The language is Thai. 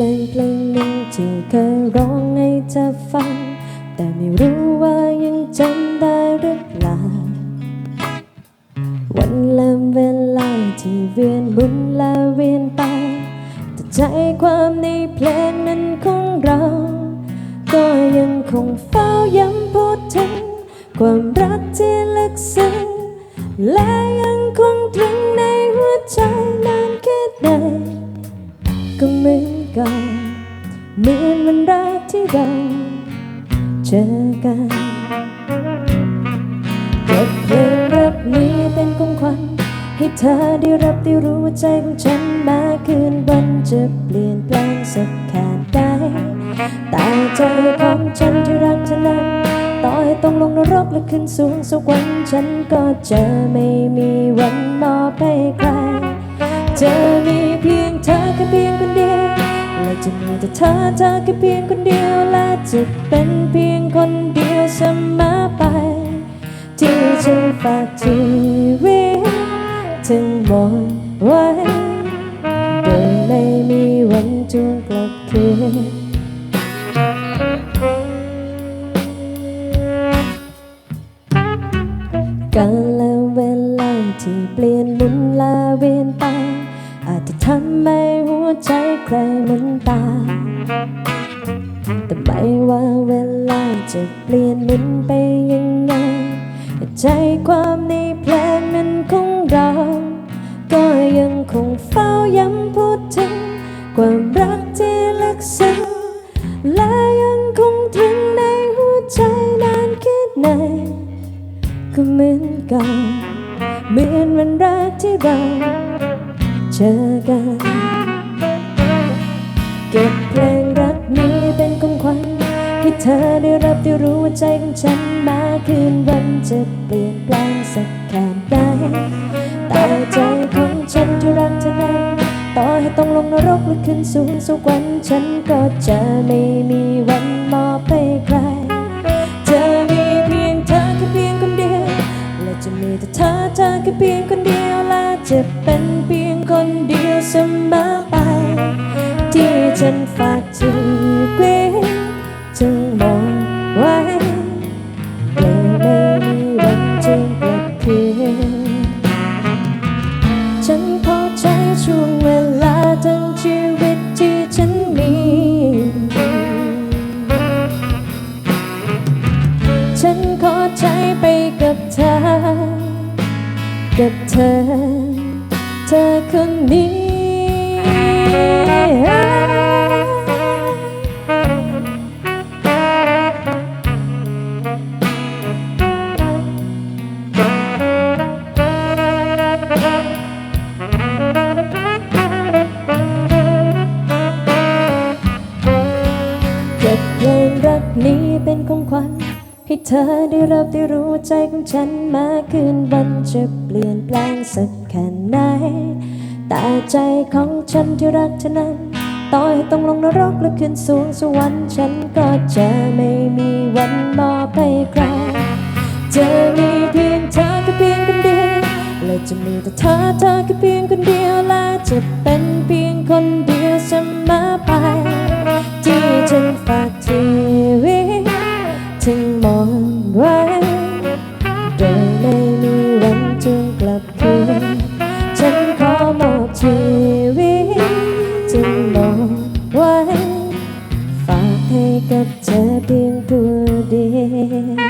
ลงเพลงหนึ่งที่เคยร้องให้เธอฟัง แต่ไม่รู้ว่ายังจำได้หรือเปล่า วันและเวลาที่เวียนหมุนและเวียนไป แต่ใจความในเพลงนั้นของเรา ก็ยังคงเฝ้าย้ำพูดถึง ความรักที่ลึกซึ้งและยัง เจอกันเก็บเพลงรักนี้เป็นของขวัญให้เธอได้รับได้รู้ว่าใจของฉันมาคืนวันจะเปลี่ยนแปลงสักแค่ใดแต่ใจของฉันที่รักเธอนั้นต่อให้ต้องลงนรกและขึ้นสูงสักวันฉันก็จะไม่มีวันมอบให้ใครจะมีเพียงเธอแค่เพียงคน จะมีแต่เธอเธอแค่เพียงคนเดียวและจะเป็นเพียงคนเดียวเสมอไป ที่ฉันฝากชีวิตทั้งหมดไว้โดยไม่มีวันจวนกลับคืนกันแลเวลาที่เปลี่ยนหมุนลาเวียนไป จะทำให้หัวใจใครมันตายแต่ไม่ว่าเวลาจะเปลี่ยนมุนไปยังไง ใจความในเพลงนั้นของเรา ก็ยังคงเฝ้าย้ำพูดถึง ความรักที่ลึกซึ้งและยังคงตรึงในหัวใจนานแค่ไหนก็เหมือนเก่าเหมือนวันแรกที่เรา เจอกัน เก็บเพลงรักนี้เป็นของขวัญให้เธอได้รับได้รู้ว่าใจของฉันมาคืนวันจะเปลี่ยนแปลงสักแค่ไหนแต่ใจของฉันที่รักเธอนั้นต่อให้ต้องลงนรกหรือขึ้นสูงสักวันฉันก็จะไม่มีวันมอบให้ใครจะมีเพียงเธอแค่เพียงคนเดียวและจะมีแต่เธอเธอแค่เพียงคนเดียว จะเป็นเพียงคนเดียวเสมอไป ที่ฉันฝากชีวิจึงมองไว้โดยไม่มีวันจึงกลับคืนฉันพอใจช่วงเวลาทั้งชีวิตที่ฉันมี ฉันขอใจไปกับเธอ กับเธอ เธอคนนี้ เก็บเพลงรักนี้เป็นของขวัญ ให้เธอได้รับได้รู้ใจของฉันมาคืนวันจะเปลี่ยนแปลงสักแค่ไหน แต่ใจของฉันที่รักเธอนั้น ต่อให้ต้องลงนรกและขึ้นสูงสวรรค์ฉันก็จะไม่มีวันมอบให้ใครจะมีเพียงเธอแค่เพียงคนเดียว และจะมีแต่เธอเธอแค่เพียงคนเดียว และจะเป็นเพียงคนเดียวเสมอไป ที่ฉันฝาก ฉันขอหมดชีวิตจึงหมดไว้ ฝากให้กับเธอเพียงผู้เดียว